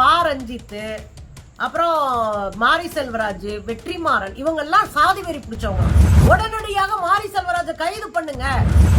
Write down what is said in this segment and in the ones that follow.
பா ரஞ்சித்து அப்புறம் மாரி செல்வராஜ் வெற்றிமாறன் இவங்கெல்லாம் சாதி வெறி பிடிச்சவங்க. உடனடியாக மாரி செல்வராஜை கைது பண்ணுங்க.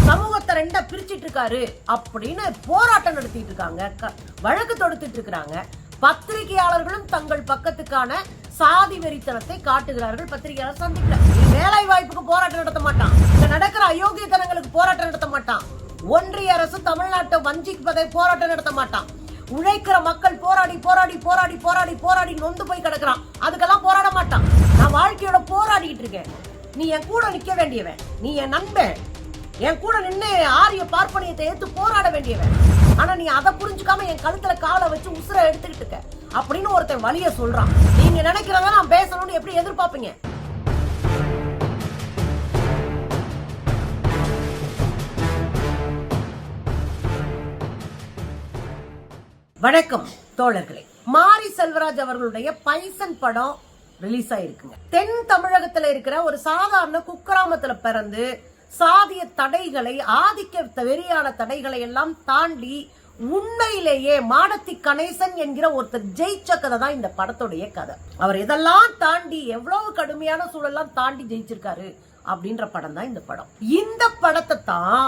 சமூகத்தை ரெண்டா பிரிச்சிட்டு இருக்காரு அப்படின்னு போராட்டம் நடத்திட்டு இருக்காங்க. க- வழக்கு தொடுத்துட்டு இருக்கிறாங்க. பத்திரிகையாளர்களும் தங்கள் பக்கத்துக்கான சாதி வெறித்தனத்தை காட்டுகிறார்கள். பத்திரிகையாளர் சந்திக்கல. வேலை வாய்ப்புக்கு போராட்டம் நடத்த மாட்டான். நடக்கிற அயோக்கியத்தனங்களுக்கு போராட்டம் நடத்த மாட்டான். ஒன்றிய அரசு தமிழ்நாட்டை வஞ்சிப்பதை போராட்டம் நடத்த மாட்டான். உழைக்கிற மக்கள் போராடி போராடி போராடி போராடி போராடி நொந்து போய் கிடக்குறான். அதுக்கெல்லாம் போராட மாட்டான். நான் வாழ்க்கையோட போராடிட்டு இருக்கேன். நீ என் கூட நிக்க வேண்டியவன். நீ என் நண்பன். என் கூட நின்று ஆரிய பார்ப்பனியத்தை எடுத்து போராட வேண்டியவன். ஆனா நீ அதை புரிஞ்சுக்காம என் கழுத்துல காலை வச்சு உசுரை எடுத்துக்கிட்டு இருக்க. அப்படின்னு ஒருத்தன் வழிய சொல்றான். நீங்க நினைக்கிறத நான் பேசணும்னு எப்படி எதிர்பார்ப்பீங்க? வணக்கம் தோழர்களே. மாரி செல்வராஜ் அவர்களுடைய பைசன் படம் ரிலீஸ் ஆயிருக்குங்க தென் தமிழகத்துல இருக்கிற ஒரு சாதாரண குக்கிராமத்துல பிறந்து சாதிய தடைகளை ஆதிக்க வெறியான தடைகளை எல்லாம் தாண்டி உண்மையிலேயே மாடத்தி கணேசன் என்கிற ஒருத்தர் ஜெயிச்ச கதை தான் இந்த படத்துடைய கதை. அவர் இதெல்லாம் தாண்டி எவ்வளவு கடுமையான சூழல்லாம் தாண்டி ஜெயிச்சிருக்காரு அப்படின்ற படம் தான் இந்த படம். இந்த படத்தை தான்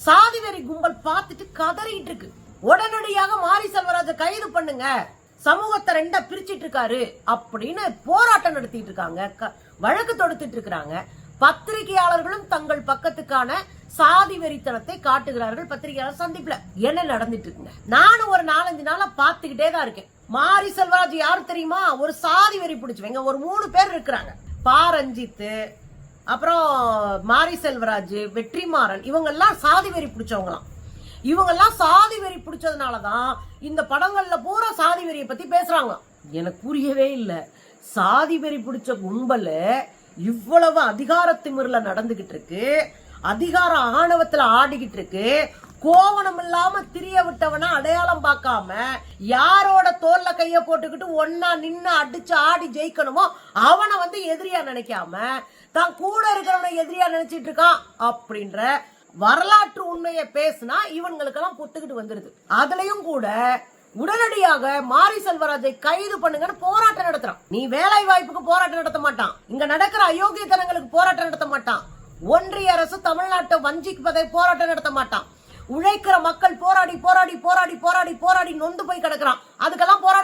சாதிவெறி கும்பல் பார்த்துட்டு கதறிட்டு இருக்கு. உடனடியாக மாரி செல்வராஜ கைது பண்ணுங்க. சமூகத்தை ரெண்டா பிரிச்சிட்டு இருக்காரு அப்படின்னு போராட்டம் நடத்திட்டு இருக்காங்க. க- வழக்கு தொடுத்துட்டு இருக்கிறாங்க. பத்திரிகையாளர்களும் தங்கள் பக்கத்துக்கான சாதி வெறித்தனத்தை காட்டுகிறார்கள். பத்திரிகையாளர் சந்திப்புல என்ன நடந்துட்டு இருக்குங்க? நானும் ஒரு நாலஞ்சு நாளா பாத்துக்கிட்டே தான் இருக்கேன். மாரி செல்வராஜ் யாரு தெரியுமா? ஒரு சாதி வெறி பிடிச்சவங்க. ஒரு மூணு பேர் இருக்கிறாங்க. பாரஞ்சித்து அப்புறம் மாரி செல்வராஜ் வெற்றிமாறன் இவங்கெல்லாம் சாதி வெறி பிடிச்சவங்களாம். இவங்கெல்லாம் சாதி வெறி பிடிச்சதுனால தான் இந்த படங்கள்ல பூரா சாதி வெறியை பத்தி பேசுறாங்க. எனக்கு புரியவே இல்லை. சாதி வெறி பிடிச்ச கும்பல் இவ்வளவு அதிகாரத்திமிர்ல நடந்துகிட்டு இருக்கு. அதிகார ஆணவத்துல ஆடிக்கிட்டு இருக்கு. கோவணம் இல்லாம திரிய விட்டவனா அடையாளம் பார்க்காம யாரோட தோல்ல கைய போட்டுக்கிட்டு ஒன்னா நின்னு அடிச்சு ஆடி ஜெயிக்கணுமோ அவனை வந்து எதிரியா நினைக்காம தான் கூட இருக்கிறவனை எதிரியா நினைச்சிட்டு இருக்கான் அப்படின்ற வரலாற்று உண்மையை பேசினா இவங்களுக்கெல்லாம் புத்துக்கிட்டு வந்துருது. அதுலயும் கூட உடனடியாக மாரி செல்வராஜை கைது பண்ணுங்கன்னு போராட்டம் நடத்துறான். நீ வேலை வாய்ப்புக்கு போராட்டம் நடத்த மாட்டான். இங்க நடக்கிற அயோக்கியத்தனங்களுக்கு போராட்டம் நடத்த மாட்டான். ஒன்றிய அரசு தமிழ்நாட்டை வஞ்சிப்பதை போராட்டம் நடத்த மாட்டான். உழைக்கிற மக்கள் போராடி போராடி போராடி போராடி போராடி நொந்து போய் கிடக்குறான். அதுக்கெல்லாம் போராட்டம்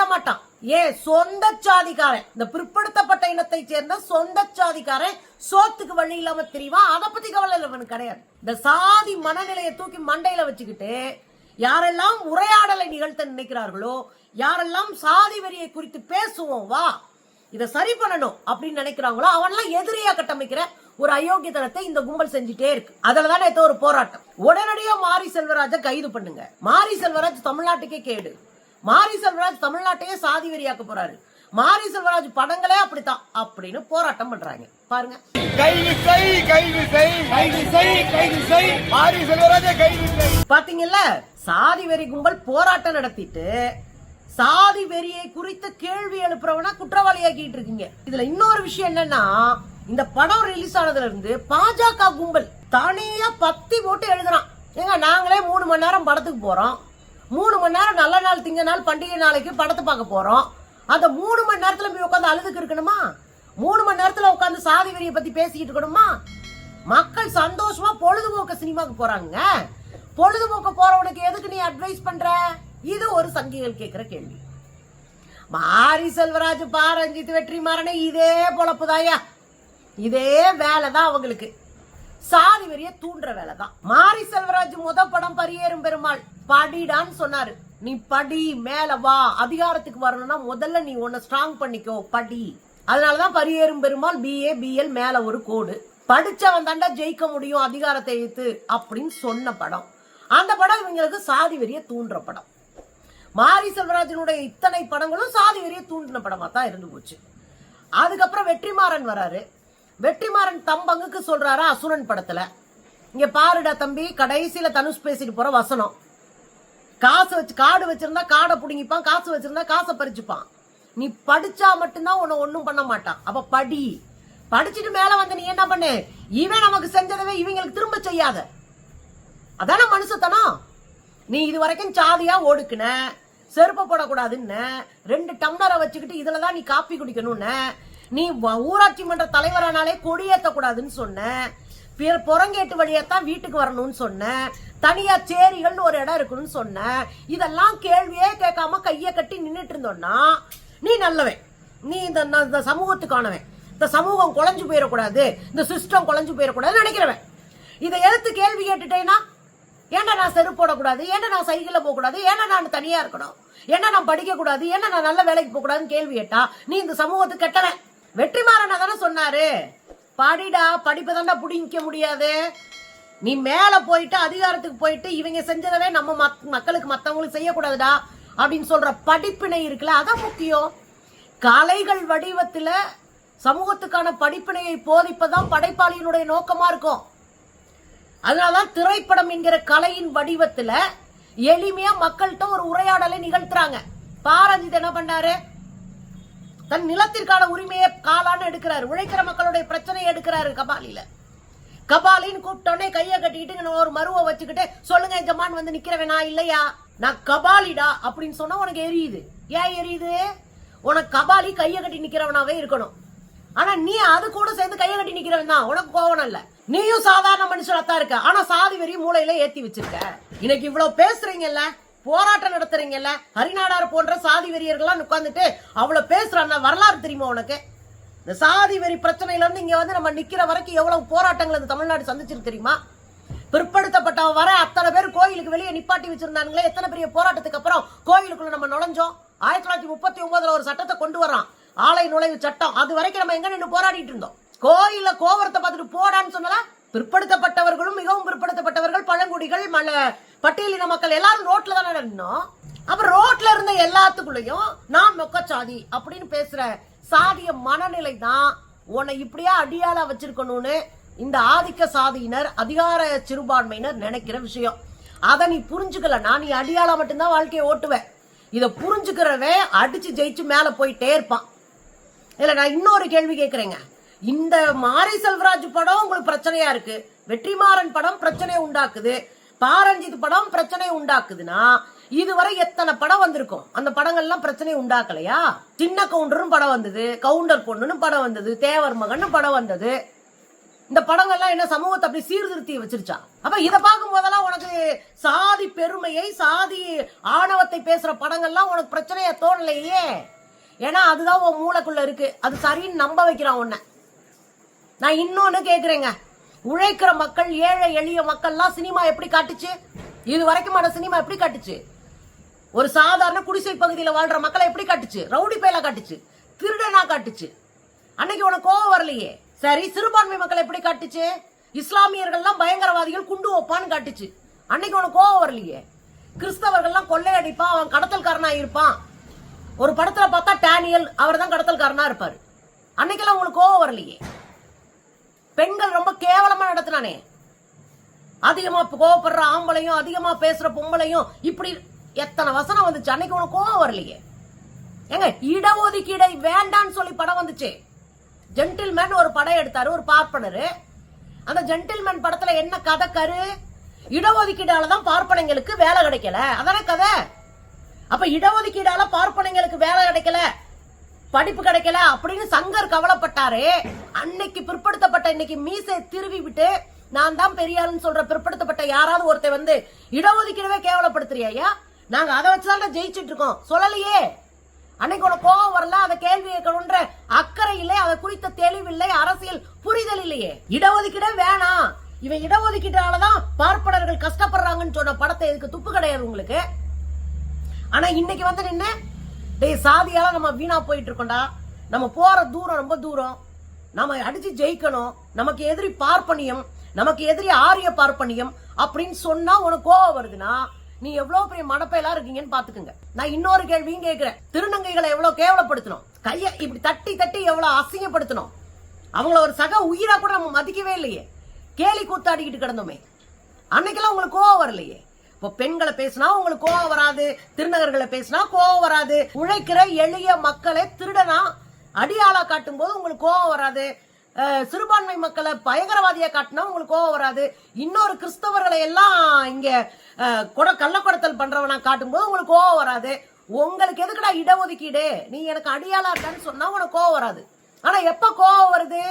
ஏ ஏன் சொந்த சாதிக்காரன் இந்த பிற்படுத்தப்பட்ட இனத்தை சேர்ந்த சொந்த சாதிக்காரன் சோத்துக்கு வழி இல்லாம தெரியுவான் அதை பத்தி கவலை இல்லை கிடையாது. இந்த சாதி மனநிலையை தூக்கி மண்டையில வச்சுக்கிட்டு யாரெல்லாம் உரையாடலை நிகழ்த்த நினைக்கிறார்களோ யாரெல்லாம் சாதி வரியை குறித்து பேசுவோம் வா இதை சரி பண்ணணும் அப்படின்னு நினைக்கிறாங்களோ அவன்லாம் எதிரியா கட்டமைக்கிற ஒரு அயோக்கியத்தனத்தை இந்த கும்பல் செஞ்சுட்டே இருக்கு. அதுலதான் நேத்து ஒரு போராட்டம். உடனடியா மாரி செல்வராஜ கைது பண்ணுங்க. மாரி செல்வராஜ் தமிழ்நாட்டுக்கே கேடு. மாரி செல்வராஜ் தமிழ்நாட்டையே சாதி வெறியாக்க போறாரு. மாரி செல்வராஜ் படங்களே அப்படித்தான் அப்படின்னு போராட்டம் பண்றாங்க. பாருங்க. கைது செய் கைது செய் கைது செய் கைது செய் மாரி செல்வராஜ கைது செய் பாத்தீங்கல்ல? சாதி வெறி கும்பல் போராட்டம் நடத்திட்டு சாதி வெறியை குறித்து கேள்வி எழுப்புறவனா குற்றவாளியாக்கிட்டு இருக்கீங்க. இதுல இன்னொரு விஷயம் என்னன்னா இந்த படம் ரிலீஸ் ஆனதுல இருந்து பாஜக கும்பல் தனியா பத்தி போட்டு எழுதுறான். ஏங்க நாங்களே மூணு மணி நேரம் படத்துக்கு போறோம். மூணு மணி நேரம் நல்ல நாள் திங்க நாள் பண்டிகை நாளைக்கு படத்தை பார்க்க போறோம். அந்த மூணு மணி நேரத்துல போய் உட்காந்து அழுதுக்கு இருக்கணுமா? மூணு மணி நேரத்துல உட்காந்து சாதி வெறியை பத்தி பேசிக்கிட்டு இருக்கணுமா? மக்கள் சந்தோஷமா பொழுதுபோக்கு சினிமாக்கு போறாங்க. பொழுதுபோக்கு போறவனுக்கு எதுக்கு நீ அட்வைஸ் பண்ற? இது ஒரு சங்கிகள் கேட்குற கேள்வி. மாரி செல்வராஜ் பாரஞ்சித் வெற்றி மாறனே இதே பொழப்புதாயா இதே வேலைதான் அவங்களுக்கு. சாதி வெறிய தூண்டுற வேலைதான். மாரி செல்வராஜ் முத படம் பரியேறும் பெருமாள். படிடான்னு சொன்னாரு. நீ படி மேல வா அதிகாரத்துக்கு வரணும்னா முதல்ல நீ உன்னை ஸ்ட்ராங் பண்ணிக்கோ படி. அதனாலதான் பரியேறும் பெருமாள் பிஏ பிஎல் மேல ஒரு கோடு. படிச்சவன் தாண்டா ஜெயிக்க முடியும் அதிகாரத்தை எழுத்து அப்படின்னு சொன்ன படம். அந்த படம் இவங்களுக்கு சாதி வெறிய தூண்டுற படம். மாரி செல்வராஜனுடைய இத்தனை படங்களும் சாதி வெறிய தூண்டின படமா தான் இருந்து போச்சு. அதுக்கப்புறம் வெற்றிமாறன் வராரு. வெற்றிமாறன் தம்பங்குக்கு சொல்றாரு அசுரன் படத்துல. இங்க பாருடா தம்பி கடைசியில தனுஷ் பேசிட்டு போற வசனம். காசு வச்சு காடு வச்சிருந்தா காடை பிடுங்கிப்பான் காசு வச்சிருந்தா காசை பறிச்சுப்பான். நீ படிச்சா மட்டும்தான் உன்னை ஒன்றும் பண்ண மாட்டான். அப்ப படி. படிச்சுட்டு மேல வந்து நீ என்ன பண்ணு? இவன் நமக்கு செஞ்சதவே இவங்களுக்கு திரும்ப செய்யாத. அதான மனுஷத்தனம்? நீ இது வரைக்கும் சாதியா ஒடுக்குன செருப்பு போடக்கூடாதுன்னு ரெண்டு டம்ளரை வச்சுக்கிட்டு இதுலதான் நீ காப்பி குடிக்கணும்னு நீ ஊராட்சி மன்ற தலைவரானாலே கொடியேற்றக்கூடாதுன்னு சொன்ன புறங்கேட்டு வழியாத்தான் வீட்டுக்கு வரணும்னு சொன்னேன் தனியா சேரிகள்னு ஒரு இடம் இருக்கணும்னு சொன்னேன் இதெல்லாம் கேள்வியே கேட்காம கையை கட்டி நின்றுட்டு இருந்தோம்னா நீ நல்லவன். நீ இந்த இந்த சமூகத்துக்கானவன். இந்த சமூகம் குலைஞ்சு போயிடக்கூடாது. இந்த சிஸ்டம் குழஞ்சு போயிடக்கூடாதுன்னு நினைக்கிறவன். இதை எடுத்து கேள்வி கேட்டுட்டேன்னா ஏன்டா நான் செருப்பு போடக்கூடாது? ஏன்டா நான் சைக்கிளில் போகக்கூடாது? ஏன்டா நான் தனியா இருக்கணும்? ஏன்னா நான் படிக்கக்கூடாது? ஏன்டா நான் நல்ல வேலைக்கு போகக்கூடாதுன்னு கேள்வி கேட்டா நீ இந்த சமூகத்துக்கு கெட்டவன். வெற்றிமாறனை தானே சொன்னாரு. படிடா படிப்பை தாண்டா பிடிக்க முடியாது. நீ மேல போயிட்டு அதிகாரத்துக்கு போயிட்டு இவங்க செஞ்சதவே நம்ம மக் மக்களுக்கு மத்தவங்களுக்கு செய்யக்கூடாதுடா அப்படின்னு சொல்ற படிப்பினை இருக்குல்ல அதான் முக்கியம். கலைகள் வடிவத்துல சமூகத்துக்கான படிப்பினையை போதிப்பதான் படைப்பாளியினுடைய நோக்கமா இருக்கும். அதனாலதான் திரைப்படம் என்கிற கலையின் வடிவத்துல எளிமையா மக்கள்கிட்ட ஒரு உரையாடலை நிகழ்த்துறாங்க. பாரஞ்சித் என்ன பண்ணாரு? தன் நிலத்திற்கான உரிமையை காலான்னு எடுக்கிறாரு. உழைக்கிற மக்களுடைய பிரச்சனையை எடுக்கிறாரு கபாலில கபாலின்னு கூப்பிட்டோன்னே கையை கட்டிக்கிட்டு ஒரு மருவை வச்சுக்கிட்டு சொல்லுங்க ஜமான் வந்து நிக்கிறவனா இல்லையா? நான் கபாலிடா அப்படின்னு சொன்னா உனக்கு எரியுது. ஏன் எரியுது? உனக்கு கபாலி கையை கட்டி நிக்கிறவனாவே இருக்கணும். ஆனா நீ அது கூட சேர்ந்து கையை கட்டி நிக்கிறவன் தான். உனக்கு கோவம் இல்ல. நீயும் சாதாரண மனுஷனாத்தான் இருக்க. ஆனா சாதி வெறி மூளையில ஏத்தி வச்சிருக்க. இன்னைக்கு இவ்வளவு பேசுறீங்கல்ல? போராட்டம் நடத்துறீங்கல்ல? ஹரிநாடார் போன்ற சாதி வெறியர்கள்லாம் உட்காந்துட்டு அவ்வளவு பேசுறாங்க வரலாறு தெரியுமா உனக்கு? இந்த சாதி வெறி பிரச்சனையில இருந்து இங்க வந்து நம்ம நிக்கிற வரைக்கும் எவ்வளவு போராட்டங்கள் இந்த தமிழ்நாடு சந்திச்சிருக்கு தெரியுமா? பிற்படுத்தப்பட்டவன் வர அத்தனை பேர் கோயிலுக்கு வெளியே நிப்பாட்டி வச்சிருந்தாங்களே எத்தனை பெரிய போராட்டத்துக்கு அப்புறம் கோயிலுக்குள்ள நம்ம நுழைஞ்சோம்? ஆயிரத்தி தொள்ளாயிரத்தி முப்பத்தி ஒன்பதுல ஒரு சட்டத்தை கொண்டு வர்றான். ஆலை நுழைவு சட்டம். அது வரைக்கும் நம்ம எங்க நின்று போராடிட்டு இருந்தோம்? கோயில கோவரத்தை பார்த்துட்டு போடான்னு சொன்னதா? பிற்படுத்தப்பட்டவர்களும் மிகவும் பிற்படுத்தப்பட்டவர்கள் பழங்குடிகள் மல பட்டியலின மக்கள் எல்லாரும் ரோட்ல தானே நின்னோம்? அப்ப ரோட்ல இருந்த எல்லாத்துக்குள்ளயும் நான் மொக்கச்சாதி அப்படின்னு பேசுற சாதிய மனநிலை தான் உன்னை இப்படியா அடியால வச்சிருக்கணும்னு இந்த ஆதிக்க சாதியினர் அதிகார சிறுபான்மையினர் நினைக்கிற விஷயம். அதை நீ புரிஞ்சுக்கலன்னா நீ அடியால மட்டும்தான் வாழ்க்கையை ஓட்டுவேன். இதை புரிஞ்சுக்கிறவன் அடிச்சு ஜெயிச்சு மேல போயிட்டே இருப்பான். இல்ல நான் இன்னொரு கேள்வி கேக்குறேங்க. இந்த மாரி செல்வராஜ் படம் உங்களுக்கு பிரச்சனையா இருக்கு? வெற்றிமாறன் படம் பிரச்சனையை உண்டாக்குது. பாரஞ்சித் படம் பிரச்சனையை உண்டாக்குதுன்னா இதுவரை எத்தனை படம் வந்திருக்கும்? அந்த படங்கள்லாம் பிரச்சனையை உண்டாக்கலையா? சின்ன கவுண்டரும் படம் வந்தது கவுண்டர் பொண்ணுன்னு படம் வந்தது தேவர் மகன் படம் வந்தது. இந்த படங்கள்லாம் என்ன சமூகத்தை அப்படி சீர்திருத்தி வச்சிருச்சா? அப்ப இதை பார்க்கும் போதெல்லாம் உனக்கு சாதி பெருமையை சாதி ஆணவத்தை பேசுற படங்கள்லாம் உனக்கு பிரச்சனையா தோணலையே? ஏன்னா அதுதான் உன் மூளைக்குள்ள இருக்கு. அது சரின்னு நம்ப வைக்கிறான் உன்னை. நான் இன்னொன்னு கேக்குறேங்க. உழைக்கிற மக்கள் ஏழை எளிய மக்கள்லாம் சினிமா எப்படி காட்டுச்சு? இது வரைக்குமான சினிமா எப்படி காட்டுச்சு? ஒரு சாதாரண குடிசை பகுதியில் வாழ்ற மக்களை எப்படி காட்டுச்சு? ரவுடி பயலா காட்டுச்சு? திருடனா காட்டுச்சு? அன்னைக்கு உனக்கு கோவம் வரலையே? சரி சிறுபான்மை மக்களை எப்படி காட்டுச்சு? இஸ்லாமியர்கள்லாம் பயங்கரவாதிகள் குண்டு வைப்பான்னு காட்டுச்சு. அன்னைக்கு உனக்கு கோவம் வரலையே? கிறிஸ்தவர்கள்லாம் கொள்ளையடிப்பான் அவன் கடத்தல்காரனா இருப்பான். ஒரு படத்துல பார்த்தா டேனியல் அவர் தான் கடத்தல்காரனா இருப்பாரு. அன்னைக்கெல்லாம் உங்களுக்கு கோவம் வரலையே? பெண்கள் ரொம்ப கேவலமா நடத்தினானே. அதிகமா கோவப்படுற ஆம்பளையும் அதிகமா பேசுற பொம்பளையும் இப்படி எத்தனை வசனம் வந்துச்சு? அன்னைக்கு உனக்கு கோவம் வரலையே. ஏங்க இடஒதுக்கீடை வேண்டான்னு சொல்லி படம் வந்துச்சு. ஜென்டில்மேன் ஒரு படம் எடுத்தாரு ஒரு பார்ப்பனரு. அந்த ஜென்டில்மேன் படத்துல என்ன கதை கரு? இடஒதுக்கீடால தான் பார்ப்பனைங்களுக்கு வேலை கிடைக்கல. அதானே கதை? அப்ப இடஒதுக்கீடால பார்ப்பனைங்களுக்கு வேலை கிடைக்கல. படிப்பு கிடைக்கல அப்படின்னு சங்கர் கவலைப்பட்டாரு. அன்னைக்கு பிற்படுத்தப்பட்ட இன்னைக்கு மீசை திருவி விட்டு நான் தான் பெரியாருன்னு சொல்ற பிற்படுத்தப்பட்ட யாராவது ஒருத்தன் வந்து இடஒதுக்கீடவே கேவலப்படுத்துறியா நாங்க அதை வச்சுதான் ஜெயிச்சுட்டு இருக்கோம். சொல்லலையே. அன்னைக்கு உனக்கு கோவம் வரல அதை கேள்வி கேட்கணுன்ற அக்கறை இல்லை அதை குறித்த தெளிவில்லை அரசியல் புரிதல் இல்லையே. இடஒதுக்கீடே வேணாம். இவன் இடஒதுக்கீட்டாலதான் பார்ப்பனர்கள் கஷ்டப்படுறாங்கன்னு சொன்ன படத்தை எதுக்கு துப்பு கிடையாது உங்களுக்கு? ஆனா இன்னைக்கு வந்து நின்று டேய் சாதியால நம்ம வீணா போயிட்டு இருக்கோம்டா நம்ம போற தூரம் ரொம்ப தூரம். நம்ம அடிச்சு ஜெயிக்கணும். நமக்கு எதிரி பார்ப்பனியம். நமக்கு எதிரி ஆரிய பார்ப்பனியம் அப்படின்னு சொன்னா உனக்கு கோவம் வருதுன்னா நீ எவ்வளவு பெரிய மனப்பெயலா இருக்கீங்கன்னு பாத்துக்குங்க. நான் இன்னொரு கேள்வியும் கேட்கிறேன் திருநங்கைகளை எவ்வளவு கேவலப்படுத்தணும்? கைய இப்படி தட்டி தட்டி எவ்வளவு அசிங்கப்படுத்தணும்? அவங்கள ஒரு சக உயிரா கூட நம்ம மதிக்கவே இல்லையே. கேலி கூத்தாடிக்கிட்டு கிடந்தோமே. அன்னைக்கெல்லாம் உங்களுக்கு கோவம் வரலையே. இப்போ பெண்களை பேசினா உங்களுக்கு கோவம் வராது திருநகர்களை பேசினா கோவம் வராது. உழைக்கிற எளிய மக்களை திருடனா அடியாளா காட்டும் போது உங்களுக்கு கோவம் வராது. சிறுபான்மை மக்களை பயங்கரவாதியா காட்டினா உங்களுக்கு கோவம் வராது. இன்னொரு கிறிஸ்தவர்களை எல்லாம் இங்க கொட கள்ளக்கொடத்தல் பண்றவனா காட்டும் போது உங்களுக்கு கோவம் வராது. உங்களுக்கு எதுக்குடா இடஒதுக்கீடு? நீ எனக்கு அடியாளா இருக்கான்னு சொன்னா உனக்கு கோவம் வராது. ஆனா எப்ப கோவம் வருது?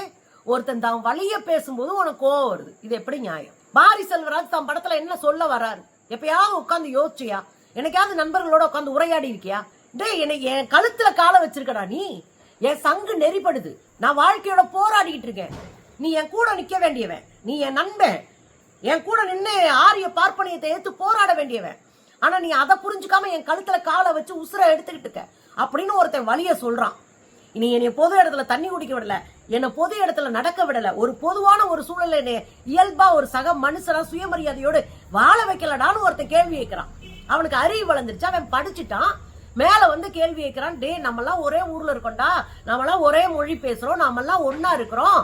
ஒருத்தன் தான் வழிய பேசும்போது உனக்கு கோவம் வருது. இது எப்படி நியாயம்? பாரி செல்வராஜ் தன் படத்துல என்ன சொல்ல வராரு எப்பயாவது உட்காந்து யோசிச்சியா? என்னைக்காவது நண்பர்களோட உட்காந்து உரையாடி இருக்கியா? டேய் என்னை என் கழுத்துல காலை வச்சிருக்கடா நீ. என் சங்கு நெறிப்படுது. நான் வாழ்க்கையோட போராடிக்கிட்டு இருக்கேன். நீ என் கூட நிக்க வேண்டியவன். நீ என் நண்பன். என் கூட நின்று ஆரிய பார்ப்பனியத்தை ஏத்து போராட வேண்டியவன். ஆனா நீ அதை புரிஞ்சுக்காம என் கழுத்துல காலை வச்சு உசுர எடுத்துக்கிட்டு இருக்க. அப்படின்னு ஒருத்தன் வழிய சொல்றான். நீ என்னை பொது இடத்துல தண்ணி குடிக்க விடல என்னை பொது இடத்துல நடக்க விடல. ஒரு பொதுவான ஒரு சூழல என்னை இயல்பா ஒரு சக மனுஷனா சுயமரியாதையோடு வாழ வைக்கலடான்னு ஒருத்தன் கேள்வி கேட்கிறான். அவனுக்கு அறிவு வளர்ந்துருச்சு அவன் படிச்சுட்டான். மேல வந்து கேள்வி கேட்கிறான் டே நம்மலாம் ஒரே ஊர்ல இருக்கோம்டா. நம்மலாம் ஒரே மொழி பேசுறோம். நாமெல்லாம் ஒன்னா இருக்கிறோம்.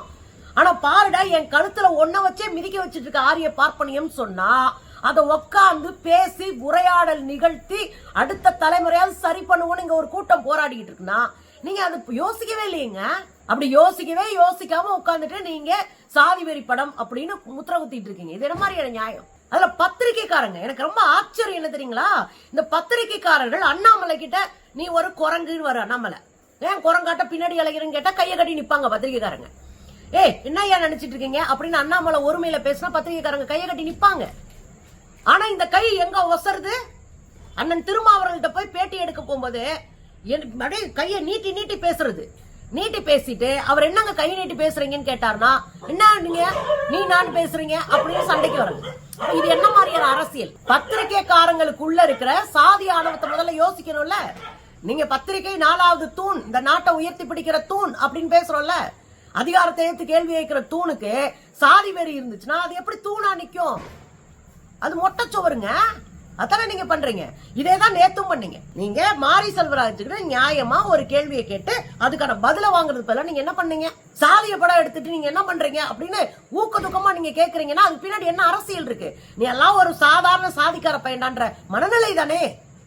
ஆனா பாருடா என் கழுத்துல ஒன்ன வச்சே மிதிக்க வச்சிட்டு இருக்க ஆரிய பார்ப்பனியம் சொன்னா அதை உட்காந்து பேசி உரையாடல் நிகழ்த்தி அடுத்த தலைமுறையாவது சரி பண்ணுவோன்னு இங்க ஒரு கூட்டம் போராடிக்கிட்டு இருக்குன்னா நீங்க அது யோசிக்கவே இல்லைங்க. அப்படி யோசிக்கவே யோசிக்காம உட்காந்துட்டு நீங்க சாதி வெறி படம் அப்படின்னு முத்திர குத்திட்டு இருக்கீங்க. இது என்ன மாதிரியான நியாயம்? அதுல பத்திரிக்கைக்காரங்க எனக்கு ரொம்ப ஆச்சரியம் என்ன தெரியுங்களா? இந்த பத்திரிக்கைக்காரர்கள் அண்ணாமலை கிட்ட நீ ஒரு குரங்குன்னு வர அண்ணாமலை. ஏன் குரங்காட்ட பின்னாடி அலைகிறன்னு கேட்டா கையை கட்டி நிப்பாங்க பத்திரிக்கைக்காரங்க ஏய் என்னய்யா நினைச்சிட்டு இருக்கீங்க? அப்படின்னு அண்ணாமலை ஒருமையில பேசினா பத்திரிக்கைக்காரங்க கையை கட்டி நிப்பாங்க. ஆனா இந்த கை எங்க ஒசருது? அண்ணன் திருமாவர்கள்ட்ட போய் பேட்டி எடுக்க போகும்போது அப்படியே கையை நீட்டி நீட்டி பேசுறது. நீட்டி பேசிட்டு அவர் என்னங்க கை நீட்டி பேசுறீங்கன்னு கேட்டாருன்னா என்ன நீங்க? நீ நான் பேசுறீங்க? அப்படின்னு சண்டைக்கு வர்றது. இது என்ன மாதிரியான அரசியல்? பத்திரிகைக்காரங்களுக்குள்ள இருக்கிற சாதி ஆணவத்தை முதல்ல யோசிக்கணும்ல. நீங்க பத்திரிகை நாலாவது தூண் இந்த நாட்டை உயர்த்தி பிடிக்கிற தூண் அப்படின்னு பேசுறோம்ல. அதிகாரத்தை ஏற்று கேள்வி கேட்கிற தூணுக்கு சாதி வெறி இருந்துச்சுன்னா அது எப்படி தூணா நிற்கும் அது மொட்டை சுவருங்க அதானே நீங்க பண்றீங்க? இதே தான் நேத்தும் பண்ணீங்க. நீங்க மாரி செல்வராஜுக்கு நியாயமா ஒரு கேள்வியை கேட்டு அதுக்கான பதில வாங்குறது பதிலாக நீங்க என்ன பண்ணீங்க? சாதிய படம் எடுத்துட்டு நீங்க என்ன பண்றீங்க? அப்படின்னு ஊக்க துக்கமா நீங்க கேக்குறீங்கன்னா அது பின்னாடி என்ன அரசியல் இருக்கு? நீ எல்லாம் ஒரு சாதாரண சாதிக்கார பையன்டான்ற மனநிலை தானே?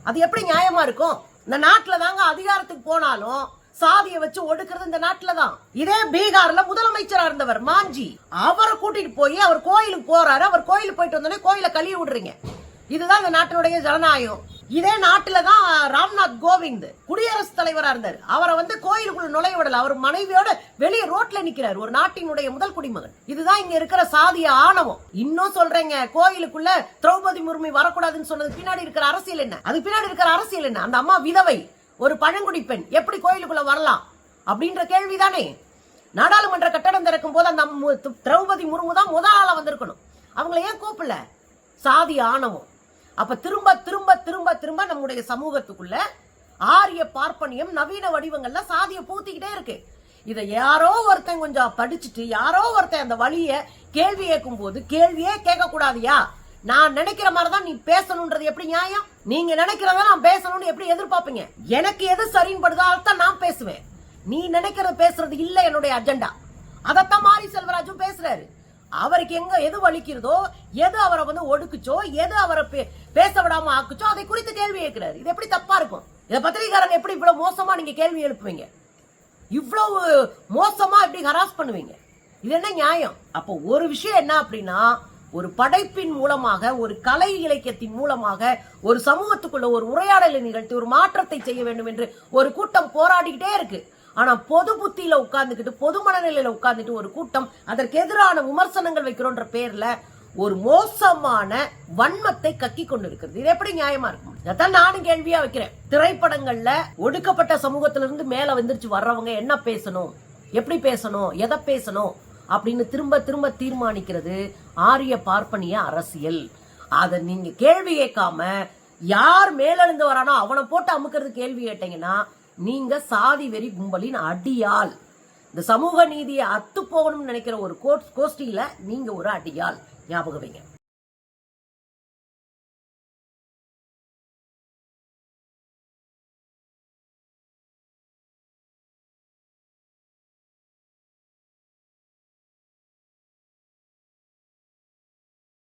அது எப்படி நியாயமா இருக்கும்? இந்த நாட்டுல தாங்க அதிகாரத்துக்கு போனாலும் சாதியை வச்சு ஒடுக்கிறது இந்த நாட்டுல தான். இதே பீகார்ல முதலமைச்சரா இருந்தவர் மாஞ்சி. அவரை கூட்டிட்டு போய் அவர் கோயிலுக்கு போறாரு. அவர் கோயிலுக்கு போயிட்டு வந்தோடனே கோயிலை கழுவி விடுறீங்க. இதுதான் இந்த நாட்டினுடைய ஜனநாயகம். இதே நாட்டில தான் ராம்நாத் கோவிந்த் குடியரசுத் தலைவரா இருந்தார். அவரை வந்து கோயிலுக்குள்ள நுழைய விடல. அவர் மனைவியோட வெளியே ரோட்ல நிக்கிறார். ஒரு நாட்டினுடைய முதல் குடிமகன். இதுதான் இங்க இருக்கிற சாதிய ஆணவம். இன்னும் சொல்றேங்க கோயிலுக்குள்ள திரௌபதி முர்மு வரக்கூடாதுன்னு சொன்னது பின்னாடி இருக்கிற அரசியல் என்ன? அது பின்னாடி இருக்கிற அரசியல் என்ன? அந்த அம்மா விதவை ஒரு பழங்குடி பெண் எப்படி கோயிலுக்குள்ள வரலாம் அப்படின்ற கேள்விதானே. நாடாளுமன்ற கட்டடம் திறக்கும் போது அந்த திரௌபதி முர்மு தான் முதல் ஆளா வந்திருக்கணும். அவங்கள ஏன் கூப்பிடல? சாதி ஆணவம். அப்ப திரும்ப திரும்ப திரும்ப திரும்ப நம்முடைய சமூகத்துக்குள்ள ஆரிய பார்ப்பனியம் நவீன வடிவங்கள்ல சாதியை பூத்திக்கிட்டே இருக்கு. இதை யாரோ ஒருத்தன் கொஞ்சம் படிச்சுட்டு யாரோ ஒருத்தன் அந்த வழிய கேள்வி கேட்கும் போது கேள்வியே கேட்க கூடாதியா நான் நினைக்கிற மாதிரி தான் நீ பேசணும்ன்றது எப்படி நியாயம்? நீங்க நினைக்கிறத நான் பேசணும்னு எப்படி எதிர்பார்ப்பீங்க? எனக்கு எது சரின்னு படுதோ அதான் நான் பேசுவேன். நீ நினைக்கிறத பேசுறது இல்ல என்னுடைய அஜெண்டா. அதத்தான் மாரி செல்வராஜும் பேசுறாரு. அவருக்கு எங்க எது வலிக்கிறதோ எது அவரை வந்து ஒடுக்குச்சோ எது அவரை பே- பேச விடாம ஆக்குச்சோ அதை குறித்து கேள்வி கேட்கிறாரு. இது எப்படி தப்பா இருக்கும்? இதை பத்திரிகாரங்க எப்படி இவ்வளவு மோசமா நீங்க கேள்வி எழுப்புவீங்க? இவ்வளவு மோசமா எப்படி ஹராஸ் பண்ணுவீங்க? இது என்ன நியாயம்? அப்போ ஒரு விஷயம் என்ன அப்படின்னா ஒரு படைப்பின் மூலமாக ஒரு கலை இலக்கியத்தின் மூலமாக ஒரு சமூகத்துக்குள்ள ஒரு உரையாடலை நிகழ்த்தி ஒரு மாற்றத்தை செய்ய வேண்டும் என்று ஒரு கூட்டம் போராடிக்கிட்டே இருக்கு. ஆனா பொது புத்தியில உட்கார்ந்துக்கிட்டு பொது மனநிலையில உட்கார்ந்துட்டு ஒரு கூட்டம் அதற்கு எதிரான விமர்சனங்கள் வைக்கிறோன்ற பேர்ல ஒரு மோசமான வன்மத்தை கக்கி கொண்டிருக்கிறது. இது எப்படி நியாயமா இருக்கும்? அதான் நானும் கேள்வியா வைக்கிறேன். திரைப்படங்கள்ல ஒடுக்கப்பட்ட சமூகத்திலிருந்து மேல வந்துருச்சு வர்றவங்க என்ன பேசணும்? எப்படி பேசணும்? எதை பேசணும்? அப்படின்னு திரும்ப திரும்ப தீர்மானிக்கிறது ஆரிய பார்ப்பனிய அரசியல். அதை நீங்க கேள்வி கேட்காம யார் மேலெழுந்து வரானோ அவனை போட்டு அமுக்கிறது கேள்வி கேட்டீங்கன்னா நீங்க சாதி வெறி கும்பலின் அடியால் இந்த சமூக நீதியை அத்து போகணும்னு நினைக்கிற ஒரு கோஷ்டியில நீங்க ஒரு அடியால் ஞாபகம் வைங்க